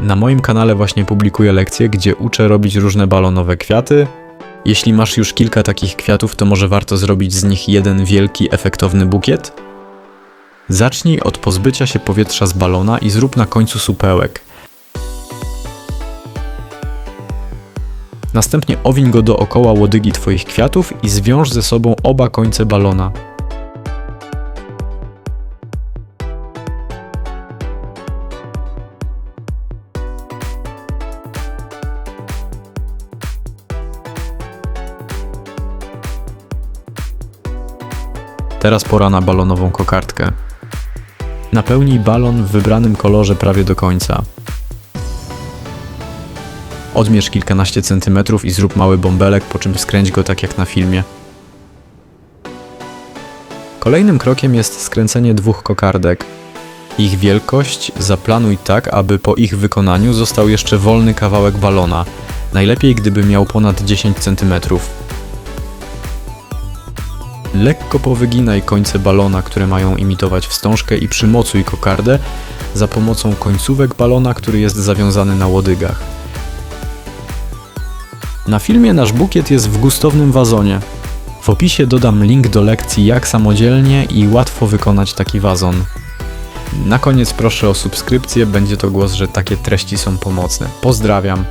Na moim kanale właśnie publikuję lekcje, gdzie uczę robić różne balonowe kwiaty. Jeśli masz już kilka takich kwiatów, to może warto zrobić z nich jeden wielki, efektowny bukiet? Zacznij od pozbycia się powietrza z balona i zrób na końcu supełek. Następnie owiń go dookoła łodygi Twoich kwiatów i zwiąż ze sobą oba końce balona. Teraz pora na balonową kokardkę. Napełnij balon w wybranym kolorze prawie do końca. Odmierz kilkanaście centymetrów i zrób mały bąbelek, po czym skręć go tak jak na filmie. Kolejnym krokiem jest skręcenie dwóch kokardek. Ich wielkość zaplanuj tak, aby po ich wykonaniu został jeszcze wolny kawałek balona. Najlepiej gdyby miał ponad 10 centymetrów. Lekko powyginaj końce balona, które mają imitować wstążkę i przymocuj kokardę za pomocą końcówek balona, który jest zawiązany na łodygach. Na filmie nasz bukiet jest w gustownym wazonie. W opisie dodam link do lekcji jak samodzielnie i łatwo wykonać taki wazon. Na koniec proszę o subskrypcję, będzie to głos, że takie treści są pomocne. Pozdrawiam.